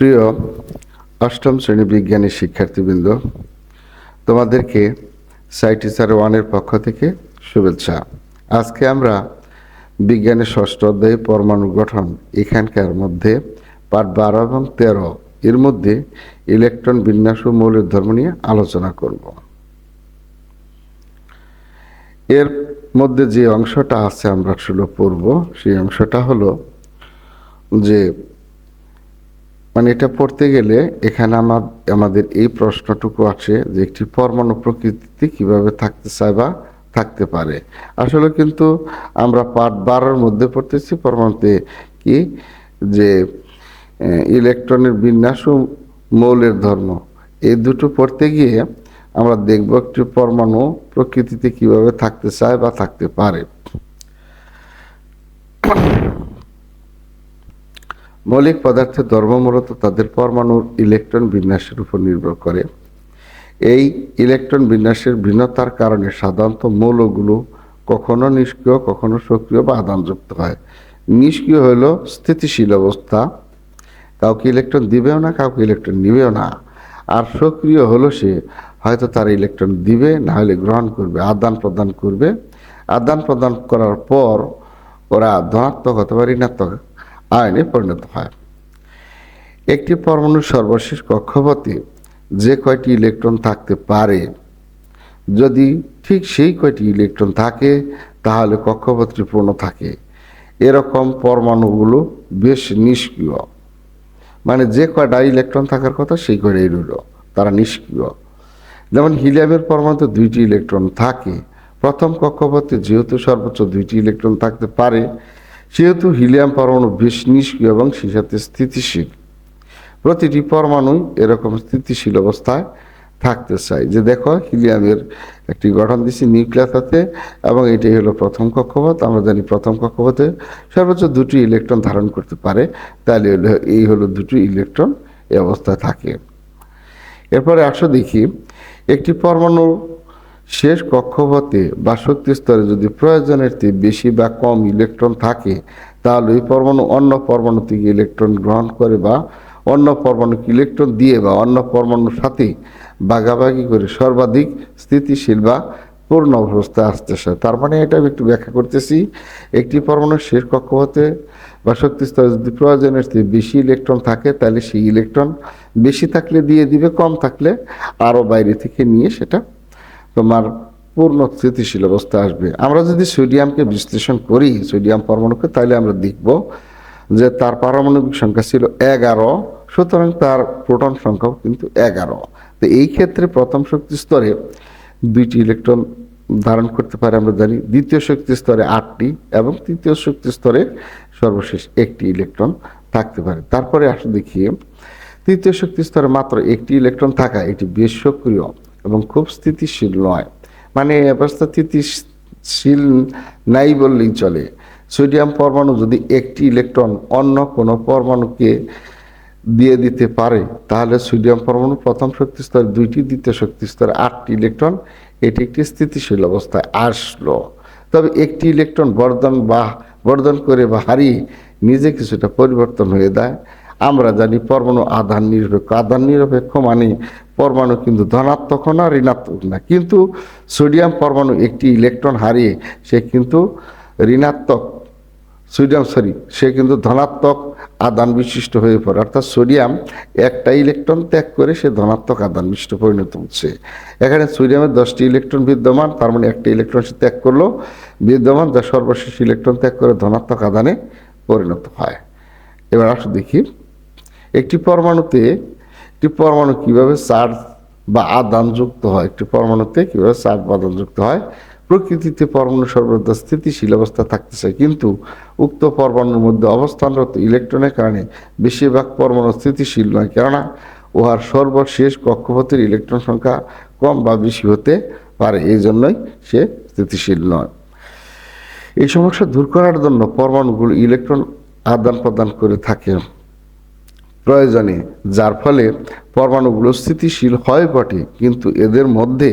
প্রিয় অষ্টম শ্রেণি বিজ্ঞানী শিক্ষার্থীবৃন্দ, তোমাদেরকে সাইটিসার ওয়ানের পক্ষ থেকে শুভেচ্ছা। আজকে আমরা বিজ্ঞানের ষষ্ঠ অধ্যায়ে পরমাণু গঠন এখানকার মধ্যে পাঠ বারো এবং তেরো এর মধ্যে ইলেকট্রন বিন্যাস ও মৌলের ধর্ম নিয়ে আলোচনা করব। এর মধ্যে যে অংশটা আছে আমরা আসলে পড়ব। সেই অংশটা হলো যে মানে এটা পড়তে গেলে এখানে আমার, আমাদের এই প্রশ্নটুকু আছে যে একটি পরমাণু প্রকৃতিতে কীভাবে থাকতে চায় বা থাকতে পারে। আসলে কিন্তু আমরা পার্ট বারোর মধ্যে পড়তেছি, পরমাণুতে কি? যে ইলেকট্রনের বিন্যাস ও মৌলের ধর্ম। এই দুটো পড়তে গিয়ে আমরা দেখব একটি পরমাণু প্রকৃতিতে কীভাবে থাকতে চায় বা থাকতে পারে। মৌলিক পদার্থের ধর্ম মূলত তাদের পরমাণুর ইলেকট্রন বিন্যাসের উপর নির্ভর করে। এই ইলেকট্রন বিন্যাসের ভিন্নতার কারণে সাধারণত মৌলগুলো কখনো নিষ্ক্রিয়, কখনো সক্রিয় বা আদানযুক্ত হয়। নিষ্ক্রিয় হলো স্থিতিশীল অবস্থা। কাউকে ইলেকট্রন দিবেও না, কাউকে ইলেকট্রন নিবেও না। আর সক্রিয় হলো সে, হয়তো তার ইলেকট্রন দিবে, না হলে গ্রহণ করবে, আদান প্রদান করবে। আদান প্রদান করার পর ওরা ধনাত্মক অথবা ঋণাত্মক আয়নে পরিণত হয়। একটি পরমাণুর সর্বশেষ কক্ষপথে যে কয়টি ইলেকট্রন থাকতে পারে, যদি ঠিক সেই কয়টি ইলেকট্রন থাকে, তাহলে কক্ষপথটি পূর্ণ থাকে। এরকম পরমাণুগুলো বেশ নিষ্ক্রিয়। মানে যে কয়টা ইলেকট্রন থাকার কথা, সেই কয়টাই রইল, তারা নিষ্ক্রিয়। যেমন হিলিয়ামের পরমাণুতে দুইটি ইলেকট্রন থাকে, প্রথম কক্ষপথে যেহেতু সর্বোচ্চ দুইটি ইলেকট্রন থাকতে পারে সেহেতু হিলিয়াম পরমাণু বেশ নিষ্ক্রিয় এবং সেই সাথে স্থিতিশীল। প্রতিটি পরমাণুই এরকম স্থিতিশীল অবস্থায় থাকতে চায়। যে দেখো, হিলিয়ামের একটি গঠন দিচ্ছি নিউক্লিয়াস আছে এবং এটাই হলো প্রথম কক্ষপথ। আমরা জানি প্রথম কক্ষপথে সর্বোচ্চ দুটি ইলেকট্রন ধারণ করতে পারে। তাহলে হলো, এই হলো দুটি ইলেকট্রন এই অবস্থায় থাকে। এরপরে আসো দেখি, একটি পরমাণু শেষ কক্ষপথে বা শক্তি স্তরে যদি প্রয়োজনের চেয়ে বেশি বা কম ইলেকট্রন থাকে, তাহলে ওই পরমাণু অন্য পরমাণু থেকে ইলেকট্রন গ্রহণ করে বা অন্য পরমাণুকে ইলেকট্রন দিয়ে বা অন্য পরমাণুর সাথে ভাগাভাগি করে সর্বাধিক স্থিতিশীল বা পূর্ণ অবস্থায় আসতেছে তার মানে এটা আমি একটু ব্যাখ্যা করতেছি, একটি পরমাণুর শেষ কক্ষপথে বা শক্তি স্তরে যদি প্রয়োজনের চেয়ে বেশি ইলেকট্রন থাকে, তাহলে সেই ইলেকট্রন বেশি থাকলে দিয়ে দিবে, কম থাকলে আরও বাইরে থেকে নিয়ে সেটা তোমার পূর্ণ স্থিতিশীল অবস্থা আসবে। আমরা যদি সোডিয়ামকে বিশ্লেষণ করি, সোডিয়াম পরমাণুকে, তাহলে আমরা দেখব যে তার পারমাণবিক সংখ্যা ছিল এগারো, সুতরাং তার প্রোটন সংখ্যাও কিন্তু এগারো। তো এই ক্ষেত্রে প্রথম শক্তি স্তরে দুইটি ইলেকট্রন ধারণ করতে পারে, আমরা জানি। দ্বিতীয় শক্তি স্তরে আটটি এবং তৃতীয় শক্তি স্তরে সর্বশেষ একটি ইলেকট্রন থাকতে পারে। তারপরে আসলে দেখি। তৃতীয় শক্তি স্তরে মাত্র একটি ইলেকট্রন থাকা, এটি বেশ সক্রিয়। এবং খুব স্থিতিশীল নয়। মানে অবস্থা স্থিতিশীল নাই বললেই চলে। সোডিয়াম পরমাণু যদি একটি ইলেকট্রন অন্য কোনো পরমাণুকে দিয়ে দিতে পারে, তাহলে সোডিয়াম পরমাণু প্রথম শক্তি স্তরে, দুইটি, দ্বিতীয় শক্তি স্তরে, আটটি ইলেকট্রন, এটি একটি স্থিতিশীল অবস্থায় আসলো। তবে একটি ইলেকট্রন বর্ধন বা বর্ধন করে বা হারিয়ে নিজে কিছুটা পরিবর্তন হয়ে দেয় আমরা জানি পরমাণু আধান নিরপেক্ষ। আধান নিরপেক্ষ মানে পরমাণু কিন্তু ধনাত্মক না, ঋণাত্মক না। কিন্তু সোডিয়াম পরমাণু একটি ইলেকট্রন হারিয়ে সে কিন্তু ঋণাত্মক। সোডিয়াম, সরি, সে কিন্তু ধনাত্মক আদান বিশিষ্ট হয়ে পড়ে। অর্থাৎ সোডিয়াম একটা ইলেকট্রন ত্যাগ করে সে ধনাত্মক আদান বিশিষ্ট পরিণত হচ্ছে। এখানে সোডিয়ামের দশটি ইলেকট্রন বিদ্যমান, তার মানে একটা ইলেকট্রন সে ত্যাগ করল, বিদ্যমান, যা সর্বশেষ ইলেকট্রন ত্যাগ করে ধনাত্মক আদানে পরিণত হয়। এবার আসো দেখি একটি পরমাণুতে, একটি পরমাণু কীভাবে চার্জ বা আদান যুক্ত হয়? একটি পরমাণুতে কীভাবে চার্জ বা আদান যুক্ত হয়? প্রকৃতিতে পরমাণু সর্বদা স্থিতিশীল অবস্থা থাকতে চায়, কিন্তু উক্ত পরমাণুর মধ্যে অবস্থানরত ইলেকট্রনের কারণে বেশিরভাগ পরমাণু স্থিতিশীল নয়, কেননা উহার সর্বশেষ কক্ষপথের ইলেকট্রন সংখ্যা কম বা বেশি হতে পারে এই জন্যই সে স্থিতিশীল নয়। এই সমস্যা দূর করার জন্য পরমাণুগুলো ইলেকট্রন আদান প্রদান করে থাকে। প্রয়োজনে, যার ফলে পরমাণুগুলো স্থিতিশীল হয় বটে, কিন্তু এদের মধ্যে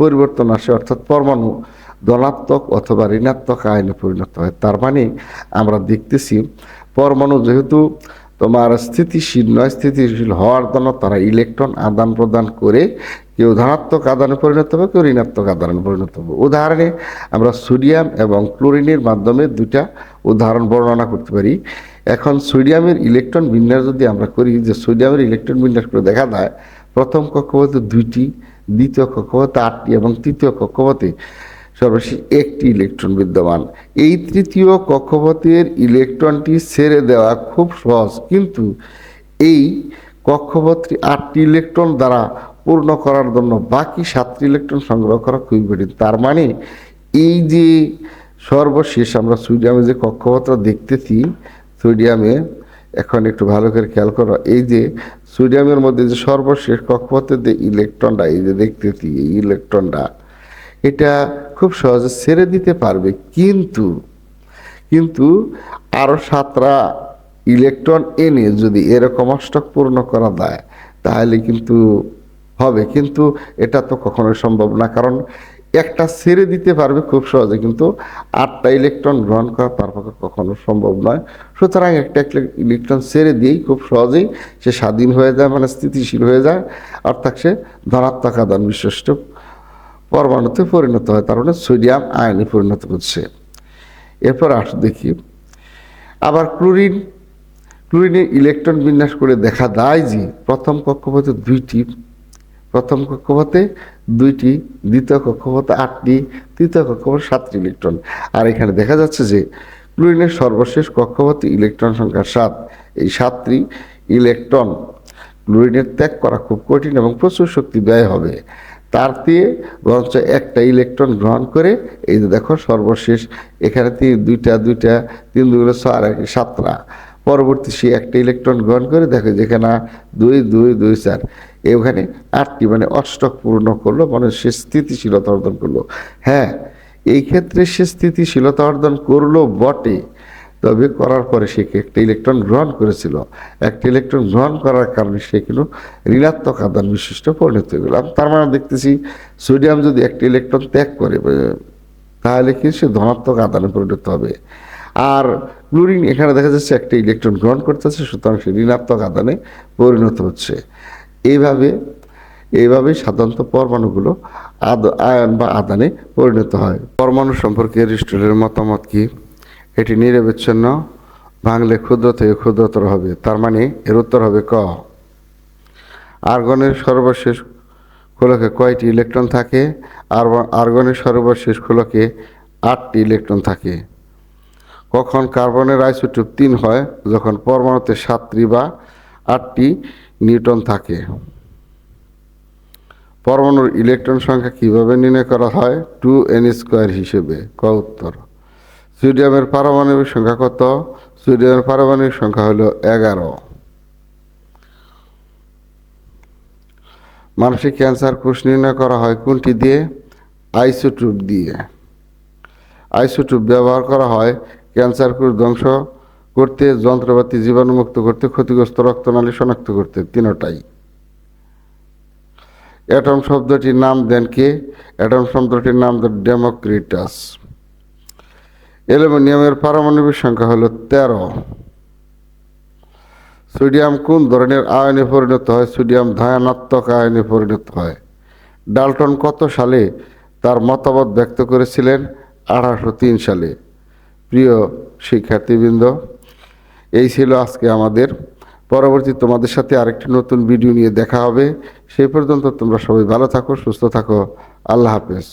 পরিবর্তন আসে, অর্থাৎ পরমাণু ধনাত্মক অথবা ঋণাত্মক আয়নে পরিণত হয়। তার মানে আমরা দেখতেছি, পরমাণু যেহেতু তোমার স্থিতিশীল নয়, স্থিতিশীল হওয়ার জন্য তারা ইলেকট্রন আদান প্রদান করে কেউ ধনাত্মক আদানে পরিণত হবে, কেউ ঋণাত্মক আদানে পরিণত হবে। উদাহরণে আমরা সোডিয়াম এবং ক্লোরিনের মাধ্যমে দুটা উদাহরণ বর্ণনা করতে পারি। এখন সোডিয়ামের ইলেকট্রন বিন্যাস যদি আমরা করি, যে সোডিয়ামের ইলেকট্রন বিন্যাস করে দেখা যায়, প্রথম কক্ষপথে দুইটি, দ্বিতীয় কক্ষপথে আটটি এবং তৃতীয় কক্ষপথে সর্বশেষ একটি ইলেকট্রন বিদ্যমান। এই তৃতীয় কক্ষপথের ইলেকট্রনটি ছেড়ে দেওয়া খুব সহজ, কিন্তু এই কক্ষপথটি আটটি ইলেকট্রন দ্বারা পূর্ণ করার জন্য বাকি সাতটি ইলেকট্রন সংগ্রহ করা খুবই কঠিন। তার মানে এই যে সর্বশেষ আমরা সোডিয়ামে যে কক্ষপথটা দেখতেছি সোডিয়ামে এখন একটু ভালো করে খেয়াল করো। এই যে সোডিয়ামের মধ্যে যে সর্বশেষ কক্ষপথের যে ইলেকট্রনটা, এই যে দেখতেছি এই ইলেকট্রনটা, এটা খুব সহজে ছেড়ে দিতে পারবে। কিন্তু কিন্তু আরও সাতটা ইলেকট্রন এনে যদি এরকম অষ্টক পূর্ণ করা যায়, তাহলে কিন্তু হবে। কিন্তু এটা তো কখনোই সম্ভব না। কারণ একটা ছেড়ে দিতে পারবে খুব সহজে, কিন্তু আটটা ইলেকট্রন গ্রহণ করা তার পক্ষে কখনো সম্ভব নয়। সুতরাং একটা ইলেকট্রন ছেড়ে দিয়েই খুব সহজেই সে স্বাধীন হয়ে যায় মানে স্থিতিশীল হয়ে যায়। অর্থাৎ সে ধনাত্মক আদান বিশিষ্ট পরমাণুতে পরিণত হয়, তার মানে সোডিয়াম আয়নে পরিণত হচ্ছে। এরপর আস দেখি। আবার ক্লোরিন, ক্লোরিনের ইলেকট্রন বিন্যাস করে দেখা যায় যে প্রথম কক্ষপথে দুইটি প্রথম কক্ষপথে দুইটি, দ্বিতীয় কক্ষপথে আটটি, তৃতীয় কক্ষপথে সাতটি ইলেকট্রন। আর এখানে দেখা যাচ্ছে যে ক্লোরিনের সর্বশেষ কক্ষপথে ইলেকট্রন সংখ্যা সাত। এই সাতটি ইলেকট্রন ক্লোরিনের ত্যাগ করা খুব কঠিন এবং প্রচুর শক্তি ব্যয় হবে। তার দিয়ে বরঞ্চ একটা ইলেকট্রন গ্রহণ করে, এই যে দেখো সর্বশেষ, এখানে তিন, দুইটা দুইটা, তিন দুগুলো ছয়, আর সাতটা। পরবর্তী সে একটা ইলেকট্রন গ্রহণ করে, দেখো যেখানে দুই দুই দুই, চার এখানে আটটি মানে অষ্টক পূর্ণ করল মানে সে স্থিতিশীলতা অর্জন করল। হ্যাঁ এই ক্ষেত্রে সে স্থিতিশীলতা অর্জন করল বটে, তবে করার পরে সে একটা ইলেকট্রন গ্রহণ করেছিল। একটা ইলেকট্রন গ্রহণ করার কারণে সে কিন্তু ঋণাত্মক আদান বিশিষ্ট পরিণত হয়ে গেল। তার মানে দেখতেছি, সোডিয়াম যদি একটা ইলেকট্রন ত্যাগ করে, তাহলে কি সে ধনাত্মক আদানে পরিণত হবে। আর ক্লোরিন এখানে দেখা যাচ্ছে একটা ইলেকট্রন গ্রহণ করতেছে, সুতরাং সে ঋণাত্মক আদানে পরিণত হচ্ছে। এইভাবে এইভাবে সাধারণত পরমাণুগুলো আদ, আয়ন বা আদানে পরিণত হয়। পরমাণু সম্পর্কে অ্যারিস্টলের মতামত কি? এটি নিরবিচ্ছিন্ন, ভাঙলে ক্ষুদ্র থেকে ক্ষুদ্রতর হবে, তার মানে এর উত্তর হবে ক। আর্গনের সর্বশেষ খোলকে কয়টি ইলেকট্রন থাকে? আর আর্গনের সর্বশেষ খোলকে আটটি ইলেকট্রন থাকে। কখন কার্বনের আইসোটোপ তিন হয়, যখন পরমাণুতে সাতটি বা আটটি নিউটন থাকে। পরমাণুর ইলেকট্রন সংখ্যা কীভাবে নির্ণয় করা হয়? টু এন স্কোয়ার হিসেবে, ক উত্তর। সোডিয়ামের পারমাণবিক সংখ্যা কত? সোডিয়ামের পারমাণবিক সংখ্যা হলো এগারো। মানসিক ক্যান্সার কোষ নির্ণয় করা হয় কোনটি দিয়ে? আইসোটুপ দিয়ে। আইসোটুপ ব্যবহার করা হয় ক্যান্সার ধ্বংস করতে, যন্ত্রপাতি জীবাণুমুক্ত করতে, ক্ষতিগ্রস্ত রক্তনালী শনাক্ত করতে, তিনটাই। অ্যাটম শব্দটির নাম দেন কে? অ্যাটম শব্দটির নাম দেন ডেমোক্রিটাস। অ্যালুমিনিয়ামের পারমাণবিক সংখ্যা হলো তেরো। সোডিয়াম কোন ধরনের আয়নে পরিণত হয়? সোডিয়াম ধায়নাত্মক আয়নে পরিণত হয়। ডাল্টন কত সালে তার মতামত ব্যক্ত করেছিলেন? আঠারোশো তিন সালে। প্রিয় শিক্ষার্থীবৃন্দ, এই ছিল আজকে আমাদের। পরবর্তী তোমাদের সাথে আরেকটি নতুন ভিডিও নিয়ে দেখা হবে। সেই পর্যন্ত তোমরা সবাই ভালো থাকো, সুস্থ থাকো। আল্লাহ হাফেজ।